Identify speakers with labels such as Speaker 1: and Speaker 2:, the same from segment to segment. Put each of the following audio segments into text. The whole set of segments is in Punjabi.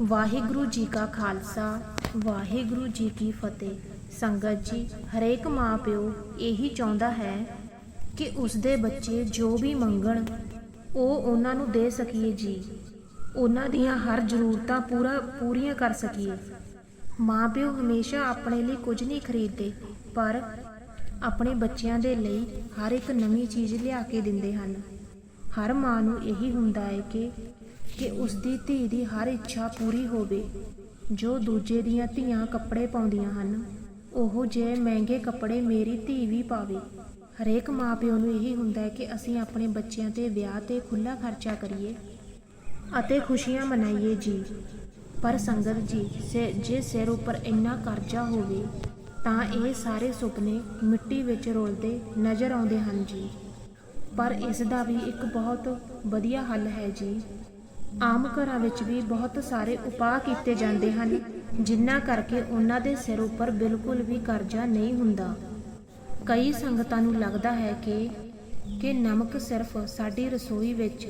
Speaker 1: ਵਾਹਿਗੁਰੂ ਜੀ ਕਾ ਖਾਲਸਾ, ਵਾਹਿਗੁਰੂ ਜੀ ਕੀ ਫਤਿਹ। ਸੰਗਤ ਜੀ, ਹਰੇਕ ਮਾਂ ਪਿਓ ਇਹੀ ਚਾਹੁੰਦਾ ਹੈ ਕਿ ਉਸਦੇ ਬੱਚੇ ਜੋ ਵੀ ਮੰਗਣ, ਉਹ ਉਹਨਾਂ ਨੂੰ ਦੇ ਸਕੀਏ ਜੀ। ਉਹਨਾਂ ਦੀਆਂ ਹਰ ਜ਼ਰੂਰਤਾਂ ਪੂਰਾ, ਪੂਰੀਆਂ ਕਰ ਸਕੀਏ। ਮਾਂ ਪਿਓ ਹਮੇਸ਼ਾ ਆਪਣੇ ਲਈ ਕੁਝ ਨਹੀਂ ਖਰੀਦਦੇ, ਪਰ ਆਪਣੇ ਬੱਚਿਆਂ ਦੇ ਲਈ ਹਰ ਇੱਕ ਨਵੀਂ ਚੀਜ਼ ਲਿਆ ਕੇ ਦਿੰਦੇ ਹਨ। ਹਰ ਮਾਂ ਨੂੰ ਇਹੀ ਹੁੰਦਾ ਹੈ ਕਿ ਕਿ ਉਸ ਦੀ ਧੀ ਦੀ ਹਰ ਇੱਛਾ ਪੂਰੀ ਹੋਵੇ। ਜੋ ਦੂਜੇ ਦੀਆਂ ਧੀਆਂ ਕੱਪੜੇ ਪਾਉਂਦੀਆਂ ਹਨ, ਉਹ ਜੇ ਮਹਿੰਗੇ ਕੱਪੜੇ ਮੇਰੀ ਧੀ ਵੀ ਪਾਵੇ। ਹਰੇਕ ਮਾਪਿਓ ਨੂੰ ਇਹੀ ਹੁੰਦਾ ਹੈ ਕਿ ਅਸੀਂ ਆਪਣੇ ਬੱਚਿਆਂ ਤੇ ਵਿਆਹ ਤੇ ਖੁੱਲਾ ਖਰਚਾ ਕਰੀਏ ਅਤੇ ਖੁਸ਼ੀਆਂ ਮਨਾਈਏ ਜੀ। ਪਰ ਸੰਗਤ ਜੀ, ਸੇ, ਜੇ ਸਿਰ ਉੱਪਰ ਇੰਨਾ ਕਰਜ਼ਾ ਹੋਵੇ, ਤਾਂ ਇਹ ਸਾਰੇ ਸੁਪਨੇ ਮਿੱਟੀ ਵਿੱਚ ਰੋਲਦੇ ਨਜ਼ਰ ਆਉਂਦੇ ਹਨ ਜੀ। ਪਰ ਇਸ ਦਾ ਵੀ ਇੱਕ ਬਹੁਤ ਵਧੀਆ ਹੱਲ ਹੈ ਜੀ। ਆਮ ਘਰਾਂ ਵਿੱਚ ਵੀ ਬਹੁਤ ਸਾਰੇ ਉਪਾਅ ਕੀਤੇ ਜਾਂਦੇ ਹਨ ਜਿਨ੍ਹਾਂ ਕਰਕੇ ਉਹਨਾਂ ਦੇ ਸਿਰ ਉੱਪਰ ਬਿਲਕੁਲ ਵੀ ਕਰਜ਼ਾ ਨਹੀਂ ਹੁੰਦਾ। ਕਈ ਸੰਗਤਾਂ ਨੂੰ ਲੱਗਦਾ ਹੈ ਕਿ ਕਿ ਨਮਕ ਸਿਰਫ ਸਾਡੀ ਰਸੋਈ ਵਿੱਚ,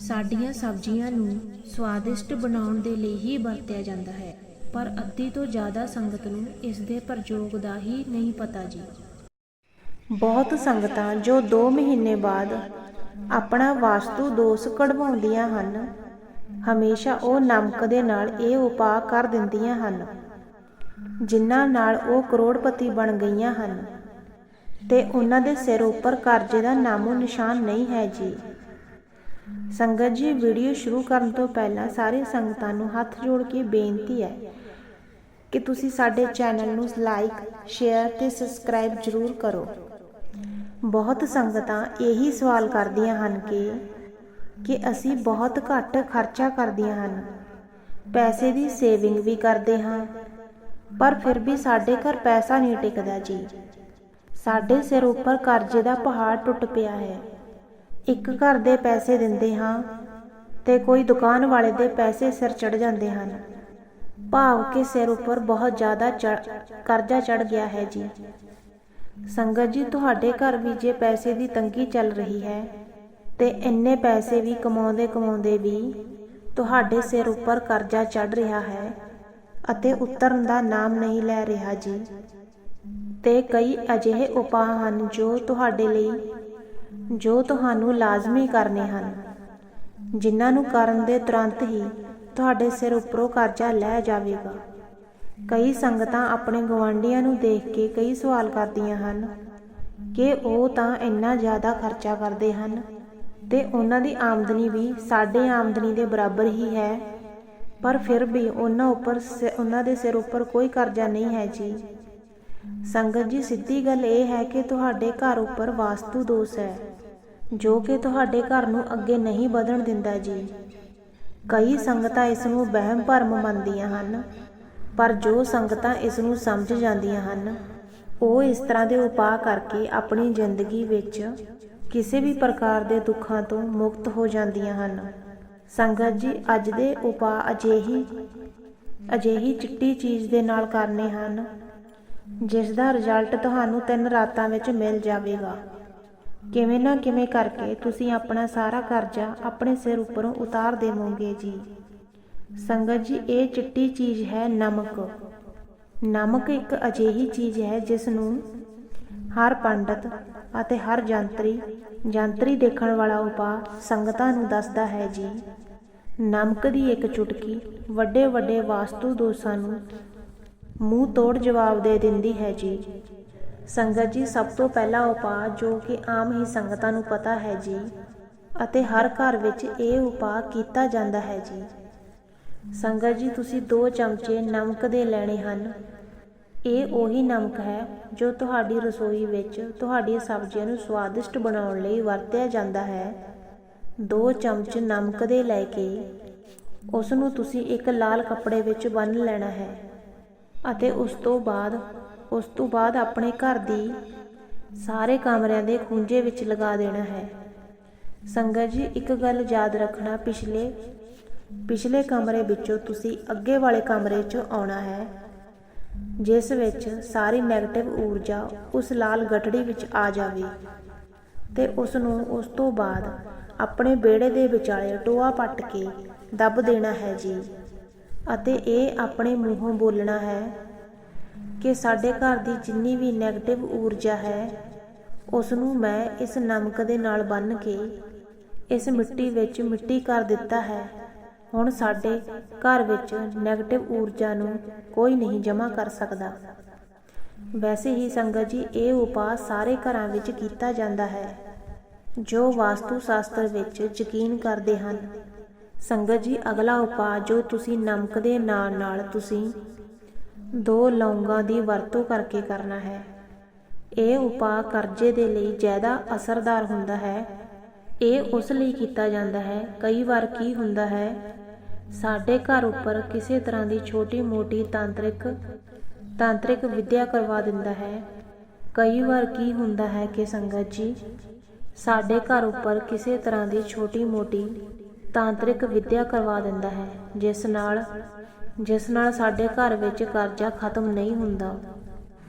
Speaker 1: ਸਾਡੀਆਂ ਸਬਜ਼ੀਆਂ ਨੂੰ ਸਵਾਦਿਸ਼ਟ ਬਣਾਉਣ ਦੇ ਲਈ ਹੀ ਵਰਤਿਆ ਜਾਂਦਾ ਹੈ, ਪਰ ਅੱਧੀ ਤੋਂ ਜ਼ਿਆਦਾ ਸੰਗਤ ਨੂੰ ਇਸ ਦੇ ਪ੍ਰਯੋਗ ਦਾ ਹੀ ਨਹੀਂ ਪਤਾ ਜੀ।
Speaker 2: ਬਹੁਤ ਸੰਗਤਾਂ ਜੋ 2 ਮਹੀਨੇ ਬਾਅਦ ਆਪਣਾ ਵਾਸਤੂ ਦੋਸ਼ ਕਢਵਾਉਂਦੀਆਂ ਹਨ। ਹਮੇਸ਼ਾ ਉਹ ਨਮਕ ਦੇ ਨਾਲ ਇਹ ਉਪਾਅ ਕਰ ਦਿੰਦੀਆਂ ਹਨ, ਜਿਨ੍ਹਾਂ ਨਾਲ ਉਹ ਕਰੋੜਪਤੀ ਬਣ ਗਈਆਂ ਹਨ। ਤੇ ਉਹਨਾਂ ਦੇ ਸਿਰ ਉੱਪਰ ਕਰਜ਼ੇ ਦਾ ਨਾਮੋ ਨਿਸ਼ਾਨ ਨਹੀਂ ਹੈ ਜੀ। ਸੰਗਤ ਜੀ, ਵੀਡੀਓ ਸ਼ੁਰੂ ਕਰਨ ਤੋਂ ਪਹਿਲਾਂ ਸਾਰੇ ਸੰਗਤਾਂ ਨੂੰ ਹੱਥ ਜੋੜ ਕੇ ਬੇਨਤੀ ਹੈ ਕਿ ਤੁਸੀਂ ਸਾਡੇ ਚੈਨਲ ਨੂੰ ਲਾਈਕ ਸ਼ੇਅਰ ਤੇ ਸਬਸਕ੍ਰਾਈਬ ਜ਼ਰੂਰ ਕਰੋ। ਬਹੁਤ ਸੰਗਤਾਂ ਇਹੀ ਸਵਾਲ ਕਰਦੀਆਂ ਹਨ ਕਿ ਕਿ ਅਸੀਂ ਬਹੁਤ ਘੱਟ ਖਰਚਾ ਕਰਦੀਆਂ ਹਨ। ਪੈਸੇ ਦੀ ਸੇਵਿੰਗ ਵੀ ਕਰਦੇ ਹਾਂ, ਪਰ ਫਿਰ ਵੀ ਸਾਡੇ ਘਰ ਪੈਸਾ ਨਹੀਂ ਟਿਕਦਾ ਜੀ। ਸਾਡੇ ਸਿਰ ਉੱਪਰ ਕਰਜ਼ੇ ਦਾ ਪਹਾੜ ਟੁੱਟ ਪਿਆ ਹੈ। ਇੱਕ ਘਰ ਦੇ ਪੈਸੇ ਦਿੰਦੇ ਹਾਂ ਤੇ ਕੋਈ ਦੁਕਾਨ ਵਾਲੇ ਦੇ ਪੈਸੇ ਸਿਰ ਚੜ ਜਾਂਦੇ ਹਨ। ਭਾਵ ਕਿ ਸਿਰ ਉੱਪਰ ਬਹੁਤ ਜ਼ਿਆਦਾ ਚੜ੍ਹ- ਕਰਜ਼ਾ ਚੜ ਗਿਆ ਹੈ ਜੀ। ਸੰਗਤ ਜੀ, ਤੁਹਾਡੇ ਘਰ ਵੀ ਜੇ ਪੈਸੇ ਦੀ ਤੰਗੀ ਚੱਲ ਰਹੀ ਹੈ ਤੇ ਇੰਨੇ ਪੈਸੇ ਵੀ ਕਮਾਉਂਦੇ ਕਮਾਉਂਦੇ ਵੀ ਤੁਹਾਡੇ ਸਿਰ ਉੱਪਰ ਕਰਜ਼ਾ ਚੜ ਰਿਹਾ ਹੈ ਅਤੇ ਉਤਰਨ ਦਾ ਨਾਮ ਨਹੀਂ ਲੈ ਰਿਹਾ ਜੀ। ਤੇ ਕਈ ਅਜਿਹੇ ਉਪਾਅ ਹਨ ਜੋ ਤੁਹਾਡੇ ਲਈ, ਜੋ ਤੁਹਾਨੂੰ ਲਾਜ਼ਮੀ ਕਰਨੇ ਹਨ, ਜਿਨ੍ਹਾਂ ਨੂੰ ਕਰਨ ਦੇ ਤੁਰੰਤ ਹੀ ਤੁਹਾਡੇ ਸਿਰ ਉੱਪਰੋਂ ਕਰਜ਼ਾ ਲੈ ਜਾਵੇਗਾ। ਕਈ ਸੰਗਤਾਂ ਆਪਣੇ ਗਵਾਂਢੀਆਂ ਨੂੰ ਦੇਖ ਕੇ ਕਈ ਸਵਾਲ ਕਰਦੀਆਂ ਹਨ ਕਿ ਉਹ ਤਾਂ ਇੰਨਾ ਜ਼ਿਆਦਾ ਖਰਚਾ ਕਰਦੇ ਹਨ ਤੇ ਉਹਨਾਂ ਦੀ ਆਮਦਨੀ ਵੀ ਸਾਡੇ ਆਮਦਨੀ ਦੇ ਬਰਾਬਰ ਹੀ ਹੈ। ਪਰ ਫਿਰ ਵੀ ਉਹਨਾਂ ਉੱਪਰ ਉਹਨਾਂ ਦੇ ਸਿਰ ਉੱਪਰ ਕੋਈ ਕਰਜ਼ਾ ਨਹੀਂ ਹੈ ਜੀ। ਸੰਗਤ ਜੀ, ਸਿੱਧੀ ਗੱਲ ਇਹ ਹੈ ਕਿ ਤੁਹਾਡੇ ਘਰ ਉੱਪਰ ਵਾਸਤੂ ਦੋਸ਼ ਹੈ, ਜੋ ਕਿ ਤੁਹਾਡੇ ਘਰ ਨੂੰ ਅੱਗੇ ਨਹੀਂ ਵਧਣ ਦਿੰਦਾ ਜੀ। ਕਈ ਸੰਗਤਾਂ ਇਸ ਨੂੰ ਵਹਿਮ ਭਰਮ ਮੰਨਦੀਆਂ ਹਨ। ਪਰ ਜੋ ਸੰਗਤਾਂ ਇਸ ਨੂੰ ਸਮਝ ਜਾਂਦੀਆਂ ਹਨ, ਉਹ ਇਸ ਤਰ੍ਹਾਂ ਦੇ ਉਪਾਅ ਕਰਕੇ ਆਪਣੀ ਜ਼ਿੰਦਗੀ ਵਿੱਚ ਕਿਸੇ ਵੀ ਪ੍ਰਕਾਰ ਦੇ ਦੁੱਖਾਂ ਤੋਂ ਮੁਕਤ ਹੋ ਜਾਂਦੀਆਂ ਹਨ। ਸੰਗਤ ਜੀ, ਅੱਜ ਦੇ ਉਪਾਅ ਅਜਿਹੀ ਅਜਿਹੀ ਚਿੱਟੀ ਚੀਜ਼ ਦੇ ਨਾਲ ਕਰਨੇ ਹਨ, ਜਿਸ ਦਾ ਰਿਜ਼ਲਟ ਤੁਹਾਨੂੰ ਤਿੰਨ ਰਾਤਾਂ ਵਿੱਚ ਮਿਲ ਜਾਵੇਗਾ। ਕਿਵੇਂ ਨਾ ਕਿਵੇਂ ਕਰਕੇ ਤੁਸੀਂ ਆਪਣਾ ਸਾਰਾ ਕਰਜ਼ਾ ਆਪਣੇ ਸਿਰ ਉੱਪਰੋਂ ਉਤਾਰ ਦੇਵੋਗੇ ਜੀ। ਸੰਗਤ ਜੀ, ਇਹ ਚਿੱਟੀ ਚੀਜ਼ ਹੈ ਨਮਕ। ਨਮਕ ਇੱਕ ਅਜਿਹੀ ਚੀਜ਼ ਹੈ ਜਿਸ ਨੂੰ ਹਰ ਪੰਡਤ ਅਤੇ ਹਰ ਜੰਤਰੀ ਜੰਤਰੀ ਦੇਖਣ ਵਾਲਾ ਉਪਾਅ ਸੰਗਤਾਂ ਨੂੰ ਦੱਸਦਾ ਹੈ ਜੀ। ਨਮਕ ਦੀ ਇੱਕ ਚੁਟਕੀ ਵੱਡੇ ਵੱਡੇ ਵਾਸਤੂ ਦੋਸ਼ਾਂ ਨੂੰ ਮੂੰਹ ਤੋੜ ਜਵਾਬ ਦੇ ਦਿੰਦੀ ਹੈ ਜੀ। ਸੰਗਤ ਜੀ, ਸਭ ਤੋਂ ਪਹਿਲਾ ਉਪਾਅ ਜੋ ਕਿ ਆਮ ਹੀ ਸੰਗਤਾਂ ਨੂੰ ਪਤਾ ਹੈ ਜੀ ਅਤੇ ਹਰ ਘਰ ਵਿੱਚ ਇਹ ਉਪਾਅ ਕੀਤਾ ਜਾਂਦਾ ਹੈ ਜੀ। ਸੰਗਤ ਜੀ, ਤੁਸੀਂ 2 ਚਮਚੇ ਨਮਕ ਦੇ ਲੈਣੇ ਹਨ। ਇਹ ਉਹੀ ਨਮਕ ਹੈ ਜੋ ਤੁਹਾਡੀ ਰਸੋਈ ਵਿੱਚ ਤੁਹਾਡੀਆਂ ਸਬਜ਼ੀਆਂ ਨੂੰ ਸਵਾਦਿਸ਼ਟ ਬਣਾਉਣ ਲਈ ਵਰਤਿਆ ਜਾਂਦਾ ਹੈ। 2 ਚਮਚ ਨਮਕ ਦੇ ਲੈ ਕੇ ਉਸ ਨੂੰ ਤੁਸੀਂ ਇੱਕ ਲਾਲ ਕੱਪੜੇ ਵਿੱਚ ਬੰਨ੍ਹ ਲੈਣਾ ਹੈ ਅਤੇ ਉਸ ਤੋਂ ਬਾਅਦ, ਉਸ ਤੋਂ ਬਾਅਦ ਆਪਣੇ ਘਰ ਦੀ ਸਾਰੇ ਕਮਰਿਆਂ ਦੇ ਖੂੰਜੇ ਵਿੱਚ ਲਗਾ ਦੇਣਾ ਹੈ। ਸੰਗਤ ਜੀ, ਇੱਕ ਗੱਲ ਯਾਦ ਰੱਖਣਾ, ਪਿਛਲੇ ਪਿਛਲੇ ਕਮਰੇ ਵਿੱਚੋਂ ਤੁਸੀਂ ਅੱਗੇ ਵਾਲੇ ਕਮਰੇ 'ਚ ਆਉਣਾ ਹੈ, ਜਿਸ ਵਿੱਚ ਸਾਰੀ 네ਗੇਟਿਵ ਊਰਜਾ ਉਸ ਲਾਲ ਗਠੜੀ ਵਿੱਚ ਆ ਜਾਵੇ ਤੇ ਉਸ ਨੂੰ ਉਸ ਤੋਂ ਬਾਅਦ ਆਪਣੇ ਵਿਹੜੇ ਦੇ ਵਿਚਾਲੇ ਟੋਆ ਪੱਟ ਕੇ ਦੱਬ ਦੇਣਾ ਹੈ ਜੀ। ਅਤੇ ਇਹ ਆਪਣੇ ਮੂੰਹੋਂ ਬੋਲਣਾ ਹੈ ਕਿ ਸਾਡੇ ਘਰ ਦੀ ਜਿੰਨੀ ਵੀ 네ਗੇਟਿਵ ਊਰਜਾ ਹੈ, ਉਸ ਨੂੰ ਮੈਂ ਇਸ ਨਮਕ ਦੇ ਨਾਲ ਬੰਨ੍ਹ ਕੇ ਇਸ ਮਿੱਟੀ ਵਿੱਚ ਮਿੱਟੀ ਕਰ ਦਿੱਤਾ ਹੈ। ਹੁਣ ਸਾਡੇ ਘਰ ਵਿੱਚ 네ਗੇਟਿਵ ਊਰਜਾ ਨੂੰ ਕੋਈ ਨਹੀਂ ਜਮ੍ਹਾਂ ਕਰ ਸਕਦਾ। ਵੈਸੇ ਹੀ ਸੰਗਤ ਜੀ, ਇਹ ਉਪਾਅ ਸਾਰੇ ਘਰਾਂ ਵਿੱਚ ਕੀਤਾ ਜਾਂਦਾ ਹੈ, ਜੋ ਵਾਸਤੂ ਸ਼ਾਸਤਰ ਵਿੱਚ ਯਕੀਨ ਕਰਦੇ ਹਨ। ਸੰਗਤ ਜੀ, ਅਗਲਾ ਉਪਾਅ ਜੋ ਤੁਸੀਂ ਨਮਕ ਦੇ ਨਾਲ ਨਾਲ ਤੁਸੀਂ ਦੋ ਲੌਂਗਾਂ ਦੀ ਵਰਤੋਂ ਕਰਕੇ ਕਰਨਾ ਹੈ, ਇਹ ਉਪਾਅ ਕਰਜ਼ੇ ਦੇ ਲਈ ਜ਼ਿਆਦਾ ਅਸਰਦਾਰ ਹੁੰਦਾ ਹੈ। ਇਹ ਉਸ ਲਈ ਕੀਤਾ ਜਾਂਦਾ ਹੈ, ਕਈ ਵਾਰ ਕੀ ਹੁੰਦਾ ਹੈ ਸਾਡੇ ਘਰ ਉੱਪਰ ਕਿਸੇ ਤਰ੍ਹਾਂ ਦੀ ਛੋਟੀ-ਮੋਟੀ ਤਾਂਤਰਿਕ ਤਾਂਤਰਿਕ ਵਿਦਿਆ ਕਰਵਾ ਦਿੰਦਾ ਹੈ। ਕਈ ਵਾਰ ਕੀ ਹੁੰਦਾ ਹੈ ਕਿ ਸੰਗਤ ਜੀ, ਸਾਡੇ ਘਰ ਉੱਪਰ ਕਿਸੇ ਤਰ੍ਹਾਂ ਦੀ ਛੋਟੀ-ਮੋਟੀ ਤਾਂਤਰਿਕ ਵਿਦਿਆ ਕਰਵਾ ਦਿੰਦਾ ਹੈ, ਜਿਸ ਨਾਲ ਜਿਸ ਨਾਲ ਸਾਡੇ ਘਰ ਵਿੱਚ ਕਰਜ਼ਾ ਖਤਮ ਨਹੀਂ ਹੁੰਦਾ।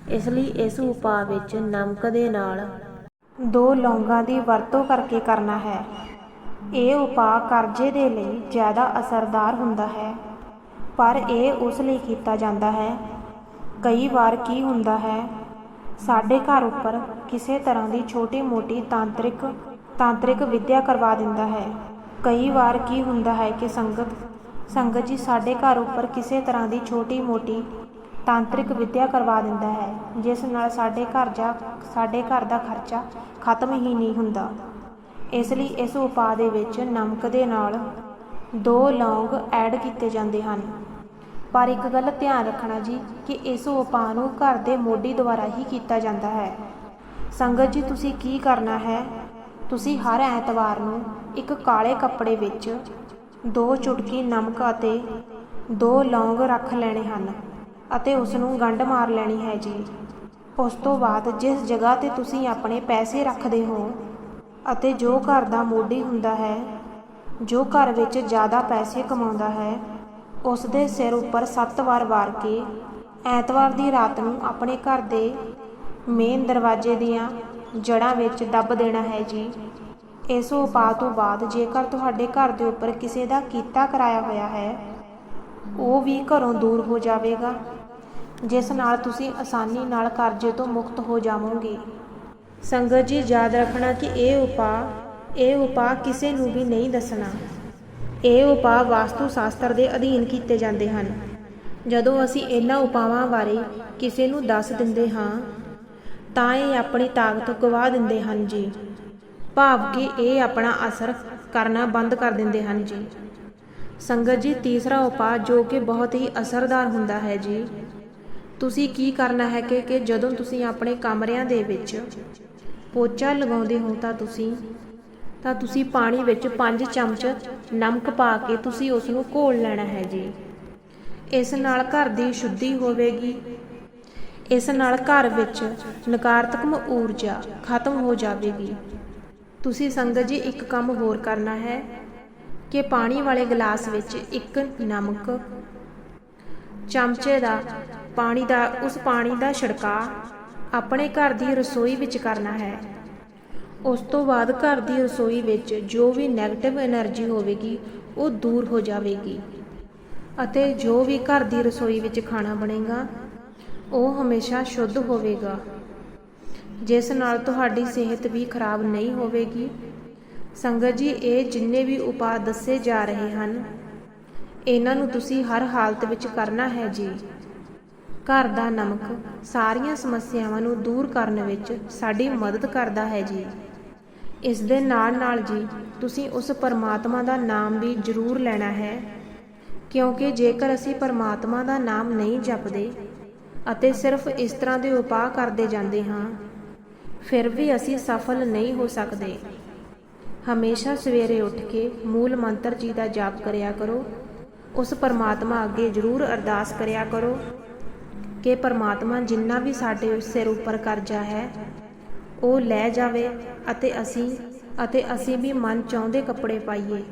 Speaker 2: ਇਸ ਲਈ ਇਸ ਉਪਾਅ ਵਿੱਚ ਨਮਕ ਦੇ ਨਾਲ ਦੋ ਲੌਂਗਾਂ ਦੀ ਵਰਤੋਂ ਕਰਕੇ ਕਰਨਾ ਹੈ। ਇਹ ਉਪਾਅ ਕਰਜ਼ੇ ਦੇ ਲਈ ਜ਼ਿਆਦਾ ਅਸਰਦਾਰ ਹੁੰਦਾ ਹੈ। ਪਰ ਇਹ ਉਸ ਲਈ ਕੀਤਾ ਜਾਂਦਾ ਹੈ। ਕਈ ਵਾਰ ਕੀ ਹੁੰਦਾ ਹੈ, ਸਾਡੇ ਘਰ ਉੱਪਰ ਕਿਸੇ ਤਰ੍ਹਾਂ ਦੀ ਛੋਟੀ-ਮੋਟੀ ਤਾਂਤਰਿਕ ਤਾਂਤਰਿਕ ਵਿੱਦਿਆ ਕਰਵਾ ਦਿੰਦਾ ਹੈ। ਕਈ ਵਾਰ ਕੀ ਹੁੰਦਾ ਹੈ ਕਿ ਸੰਗਤ ਸੰਗਤ ਜੀ ਸਾਡੇ ਘਰ ਉੱਪਰ ਕਿਸੇ ਤਰ੍ਹਾਂ ਦੀ ਛੋਟੀ-ਮੋਟੀ ਤਾਂਤਰਿਕ ਵਿੱਦਿਆ ਕਰਵਾ ਦਿੰਦਾ ਹੈ, ਜਿਸ ਨਾਲ ਸਾਡੇ ਘਰ ਜਾ, ਸਾਡੇ ਘਰ ਦਾ ਖਰਚਾ ਖਤਮ ਹੀ ਨਹੀਂ ਹੁੰਦਾ। ਇਸ ਲਈ ਇਸ ਉਪਾਅ ਦੇ ਵਿੱਚ ਨਮਕ ਦੇ ਨਾਲ ਦੋ ਲੌਂਗ ਐਡ ਕੀਤੇ ਜਾਂਦੇ ਹਨ। ਪਰ ਇੱਕ ਗੱਲ ਧਿਆਨ ਰੱਖਣਾ ਜੀ ਕਿ ਇਸ ਉਪਾਅ ਨੂੰ ਘਰ ਦੇ ਮੋਢੀ ਦੁਆਰਾ ਹੀ ਕੀਤਾ ਜਾਂਦਾ ਹੈ। ਸੰਗਤ ਜੀ, ਤੁਸੀਂ ਕੀ ਕਰਨਾ ਹੈ? ਤੁਸੀਂ ਹਰ ਐਤਵਾਰ ਨੂੰ ਇੱਕ ਕਾਲੇ ਕੱਪੜੇ ਵਿੱਚ ਦੋ ਚੁਟਕੀ ਨਮਕ ਅਤੇ ਦੋ ਲੌਂਗ ਰੱਖ ਲੈਣੇ ਹਨ ਅਤੇ ਉਸ ਨੂੰ ਗੰਢ ਮਾਰ ਲੈਣੀ ਹੈ ਜੀ। ਉਸ ਤੋਂ ਬਾਅਦ ਜਿਸ ਜਗ੍ਹਾ ਤੇ ਤੁਸੀਂ ਆਪਣੇ ਪੈਸੇ ਰੱਖਦੇ ਹੋ ਅਤੇ ਜੋ ਘਰ ਦਾ ਮੋਢੀ ਹੁੰਦਾ ਹੈ, ਜੋ ਘਰ ਵਿੱਚ ਜ਼ਿਆਦਾ ਪੈਸੇ ਕਮਾਉਂਦਾ ਹੈ ਉਸ ਦੇ ਸਿਰ ਉੱਪਰ ਸੱਤ ਵਾਰ ਵਾਰ ਕੇ ਐਤਵਾਰ ਦੀ ਰਾਤ ਨੂੰ ਆਪਣੇ ਘਰ ਦੇ ਮੇਨ ਦਰਵਾਜ਼ੇ ਦੀਆਂ ਜੜ੍ਹਾਂ ਵਿੱਚ ਦੱਬ ਦੇਣਾ ਹੈ ਜੀ। ਇਸ ਉਪਾਅ ਤੋਂ ਬਾਅਦ ਜੇਕਰ ਤੁਹਾਡੇ ਘਰ ਦੇ ਉੱਪਰ ਕਿਸੇ ਦਾ ਕੀਤਾ ਕਰਾਇਆ ਹੋਇਆ ਹੈ, ਉਹ ਵੀ ਘਰੋਂ ਦੂਰ ਹੋ ਜਾਵੇਗਾ, ਜਿਸ ਨਾਲ ਤੁਸੀਂ ਆਸਾਨੀ ਨਾਲ ਕਰਜ਼ੇ ਤੋਂ ਮੁਕਤ ਹੋ ਜਾਵੋਗੇ। ਸੰਗਤ ਜੀ ਯਾਦ ਰੱਖਣਾ ਕਿ ਇਹ ਉਪਾਅ ਇਹ ਉਪਾਅ ਕਿਸੇ ਨੂੰ ਵੀ ਨਹੀਂ ਦੱਸਣਾ। ਇਹ ਉਪਾਅ ਵਾਸਤੂ ਸ਼ਾਸਤਰ ਦੇ ਅਧੀਨ ਕੀਤੇ ਜਾਂਦੇ ਹਨ। ਜਦੋਂ ਅਸੀਂ ਇਹਨਾਂ ਉਪਾਵਾਂ ਬਾਰੇ ਕਿਸੇ ਨੂੰ ਦੱਸ ਦਿੰਦੇ ਹਾਂ, ਤਾਂ ਇਹ ਆਪਣੀ ਤਾਕਤ ਗਵਾ ਦਿੰਦੇ ਹਨ ਜੀ। ਭਾਵ ਕਿ ਇਹ ਆਪਣਾ ਅਸਰ ਕਰਨਾ ਬੰਦ ਕਰ ਦਿੰਦੇ ਹਨ ਜੀ। ਸੰਗਤ ਜੀ, ਤੀਸਰਾ ਉਪਾਅ ਜੋ ਕਿ ਬਹੁਤ ਹੀ ਅਸਰਦਾਰ ਹੁੰਦਾ ਹੈ ਜੀ। ਤੁਸੀਂ ਕੀ ਕਰਨਾ ਹੈ ਕਿ ਕਿ ਜਦੋਂ ਤੁਸੀਂ ਆਪਣੇ ਕਮਰਿਆਂ ਦੇ ਵਿੱਚ ਪੋਚਾ ਲਗਾਉਂਦੇ ਹੋ ਤਾਂ ਤੁਸੀਂ ਤਾਂ ਤੁਸੀਂ ਪਾਣੀ ਵਿੱਚ 5 ਚਮਚ ਨਮਕ ਪਾ ਕੇ ਤੁਸੀਂ ਉਸ ਨੂੰ ਘੋਲ ਲੈਣਾ ਹੈ ਜੀ। ਇਸ ਨਾਲ ਘਰ ਦੀ ਸ਼ੁੱਧੀ ਹੋਵੇਗੀ। ਇਸ ਨਾਲ ਘਰ ਵਿੱਚ ਨਕਾਰਾਤਮਕ ਊਰਜਾ ਖਤਮ ਹੋ ਜਾਵੇਗੀ। ਤੁਸੀਂ ਸੰਗਤ ਜੀ, ਇੱਕ ਕੰਮ ਹੋਰ ਕਰਨਾ ਹੈ ਕਿ ਪਾਣੀ ਵਾਲੇ ਗਲਾਸ ਵਿੱਚ ਇੱਕ ਨਮਕ ਚਮਚੇ ਦਾ ਪਾਣੀ ਦਾ, ਉਸ ਪਾਣੀ ਦਾ ਛਿੜਕਾਅ ਆਪਣੇ ਘਰ ਦੀ ਰਸੋਈ ਵਿੱਚ ਕਰਨਾ ਹੈ। ਉਸ ਤੋਂ ਬਾਅਦ ਘਰ ਦੀ ਰਸੋਈ ਵਿੱਚ ਜੋ ਵੀ ਨੈਗੇਟਿਵ એનર્ਜੀ ਹੋਵੇਗੀ, ਉਹ ਦੂਰ ਹੋ ਜਾਵੇਗੀ। ਅਤੇ ਜੋ ਵੀ ਘਰ ਦੀ ਰਸੋਈ ਵਿੱਚ ਖਾਣਾ ਬਣੇਗਾ, ਉਹ ਹਮੇਸ਼ਾ ਸ਼ੁੱਧ ਹੋਵੇਗਾ। ਜਿਸ ਨਾਲ ਤੁਹਾਡੀ ਸਿਹਤ ਵੀ ਖਰਾਬ ਨਹੀਂ ਹੋਵੇਗੀ। ਸੰਗਤ ਜੀ, ਇਹ ਜਿੰਨੇ ਵੀ ਉਪਾਅ ਦੱਸੇ ਜਾ ਰਹੇ ਹਨ, ਇਹਨਾਂ ਨੂੰ ਤੁਸੀਂ ਹਰ ਹਾਲਤ ਵਿੱਚ ਕਰਨਾ ਹੈ ਜੀ। ਘਰ ਦਾ ਨਮਕ ਸਾਰੀਆਂ ਸਮੱਸਿਆਵਾਂ ਨੂੰ ਦੂਰ ਕਰਨ ਵਿੱਚ ਸਾਡੀ ਮਦਦ ਕਰਦਾ ਹੈ ਜੀ। ਇਸ ਦੇ ਨਾਲ ਨਾਲ ਜੀ, ਤੁਸੀਂ ਉਸ ਪਰਮਾਤਮਾ ਦਾ ਨਾਮ ਵੀ ਜ਼ਰੂਰ ਲੈਣਾ ਹੈ। ਕਿਉਂਕਿ ਜੇਕਰ ਅਸੀਂ ਪਰਮਾਤਮਾ ਦਾ ਨਾਮ ਨਹੀਂ ਜਪਦੇ ਅਤੇ ਸਿਰਫ ਇਸ ਤਰ੍ਹਾਂ ਦੇ ਉਪਾਅ ਕਰਦੇ ਜਾਂਦੇ ਹਾਂ, ਫਿਰ ਵੀ ਅਸੀਂ ਸਫਲ ਨਹੀਂ ਹੋ ਸਕਦੇ। ਹਮੇਸ਼ਾ ਸਵੇਰੇ ਉੱਠ ਕੇ ਮੂਲ ਮੰਤਰ ਜੀ ਦਾ ਜਾਪ ਕਰਿਆ ਕਰੋ, ਉਸ ਪਰਮਾਤਮਾ ਅੱਗੇ ਜ਼ਰੂਰ ਅਰਦਾਸ ਕਰਿਆ ਕਰੋ ਕਿ ਪਰਮਾਤਮਾ ਜਿੰਨਾ ਵੀ ਸਾਡੇ ਸਿਰ ਉੱਪਰ ਕਰਜ਼ਾ ਹੈ, ਉਹ ਲੈ ਜਾਵੇ ਅਤੇ ਅਸੀਂ ਅਤੇ ਅਸੀਂ ਵੀ ਮਨ ਚਾਹੁੰਦੇ ਕੱਪੜੇ ਪਾਈਏ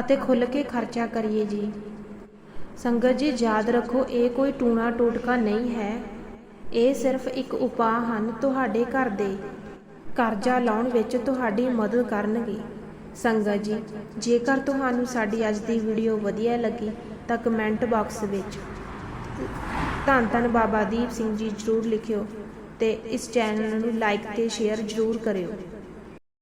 Speaker 2: ਅਤੇ ਖੁੱਲ ਕੇ ਖਰਚਾ ਕਰੀਏ ਜੀ। ਸੰਗਤ ਜੀ, ਯਾਦ ਰੱਖੋ, ਇਹ ਕੋਈ ਟੂਣਾ ਟੋਟਕਾ ਨਹੀਂ ਹੈ। ਇਹ ਸਿਰਫ ਇੱਕ ਉਪਾਅ ਹਨ ਤੁਹਾਡੇ ਘਰ ਦੇ। ਕਰਜ਼ਾ ਲਾਉਣ ਵਿੱਚ ਤੁਹਾਡੀ ਮਦਦ ਕਰਨਗੇ। ਸੰਗਤ ਜੀ, ਜੇਕਰ ਤੁਹਾਨੂੰ ਸਾਡੀ ਅੱਜ ਦੀ ਵੀਡੀਓ ਵਧੀਆ ਲੱਗੀ
Speaker 1: ਤਾਂ ਕਮੈਂਟ ਬਾਕਸ ਵਿੱਚ ਧੰਨ ਧੰਨ ਬਾਬਾ ਦੀਪ ਸਿੰਘ ਜੀ ਜ਼ਰੂਰ ਲਿਖਿਓ ਤੇ ਇਸ ਚੈਨਲ ਨੂੰ ਲਾਈਕ ਤੇ ਸ਼ੇਅਰ ਜ਼ਰੂਰ ਕਰਿਓ।